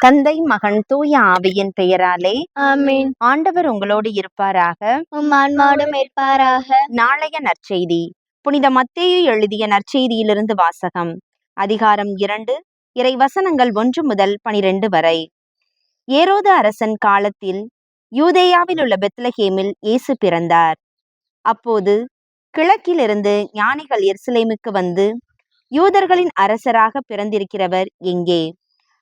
தந்தை மகன் தூய ஆவியின் பெயராலே ஆமென். ஆண்டவர் உங்களோடு இருப்பாராக. இருப்பாராக. நாளைய நற்செய்தி. புனித மத்தேயு எழுதிய நற்செய்தியிலிருந்து வாசகம். அதிகாரம் இரண்டு இறை வசனங்கள் ஒன்று முதல் பனிரெண்டு வரை. ஏரோது அரசன் காலத்தில் யூதேயாவில் உள்ள பெத்லஹேமில் இயேசு பிறந்தார். அப்போது கிழக்கிலிருந்து ஞானிகள் எருசலேமுக்கு வந்து யூதர்களின் அரசராக பிறந்திருக்கிறவர் எங்கே?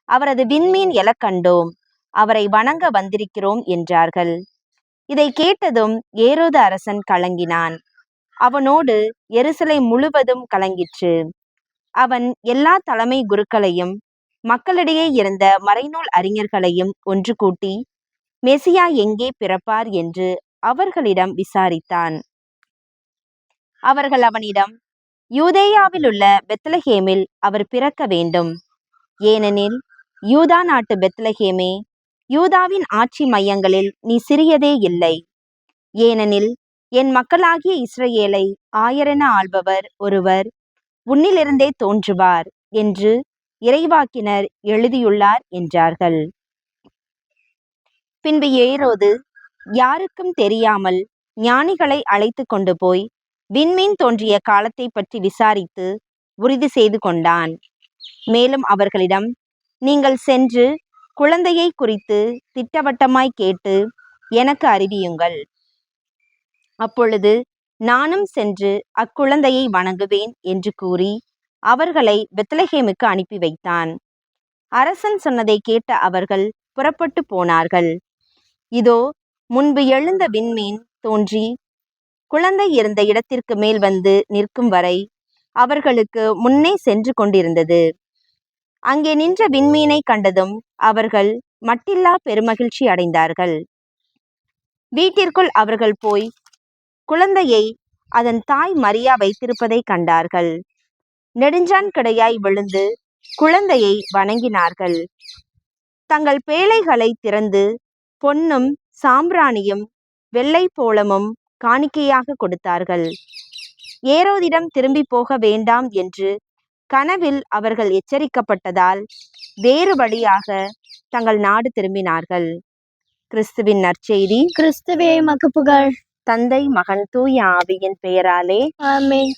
அவரது விண்மீன் எழக் கண்டோம். அவரை வணங்க வந்திருக்கிறோம் என்றார்கள். இதை கேட்டதும் ஏரோது அரசன் கலங்கினான். அவனோடு எருசலை முழுவதும் கலங்கிற்று. அவன் எல்லா தலைமை குருக்களையும் மக்களிடையே இருந்த மறைநூல் அறிஞர்களையும் ஒன்று கூட்டி மெசியா எங்கே பிறப்பார்? என்று அவர்களிடம் விசாரித்தான். அவர்கள் அவனிடம் யூதேயாவில் உள்ள பெத்லஹேமில் அவர் பிறக்க வேண்டும். ஏனெனில் யூதா நாட்டு பெத்லஹேமே யூதாவின் ஆட்சி மையங்களில் நீ சிறியதே இல்லை. ஏனெனில் என் மக்களாகிய இஸ்ரேலை ஆயரென ஆள்பவர் ஒருவர் உன்னிலிருந்தே தோன்றுவார் என்று இறைவாக்கினர் எழுதியுள்ளார் என்றார்கள். பின்பு ஏரோது யாருக்கும் தெரியாமல் ஞானிகளை அழைத்து கொண்டு போய் விண்மீன் தோன்றிய காலத்தை பற்றி விசாரித்து உறுதி செய்து கொண்டான். மேலும் அவர்களிடம் நீங்கள் சென்று குழந்தையை குறித்து திட்டவட்டமாய் கேட்டு எனக்கு அறிவியுங்கள். அப்பொழுது நானும் சென்று அக்குழந்தையை வணங்குவேன் என்று கூறி அவர்களை பெத்லஹேமுக்கு அனுப்பி வைத்தான். அரசன் சொன்னதை கேட்ட அவர்கள் புறப்பட்டு போனார்கள். இதோ முன்பு எழுந்த விண்மீன் தோன்றி குழந்தை இருந்த இடத்திற்கு மேல் வந்து நிற்கும் வரை அவர்களுக்கு முன்னே சென்று கொண்டிருந்தது. அங்கே நின்ற விண்மீனை கண்டதும் அவர்கள் மட்டில்லா பெருமகிழ்ச்சி அடைந்தார்கள். வீட்டிற்குள் அவர்கள் போய் குழந்தையை அதன் தாய் மரியா வைத்திருப்பதை கண்டார்கள். நெடுஞ்சான் கிடையாய் விழுந்து குழந்தையை வணங்கினார்கள். தங்கள் பேழைகளை திறந்து பொன்னும் சாம்பிராணியும் வெள்ளை போளமும் காணிக்கையாக கொடுத்தார்கள். ஏரோதிடம் திரும்பி போக வேண்டாம் என்று கனவில் அவர்கள் எச்சரிக்கப்பட்டதால் வேறு வழியாக தங்கள் நாடு திரும்பினார்கள். கிறிஸ்துவின் நற்செய்தி. கிறிஸ்துவே மக்கு புகழ் தந்தை மகன் தூய ஆவியின் பெயராலே. ஆமென்.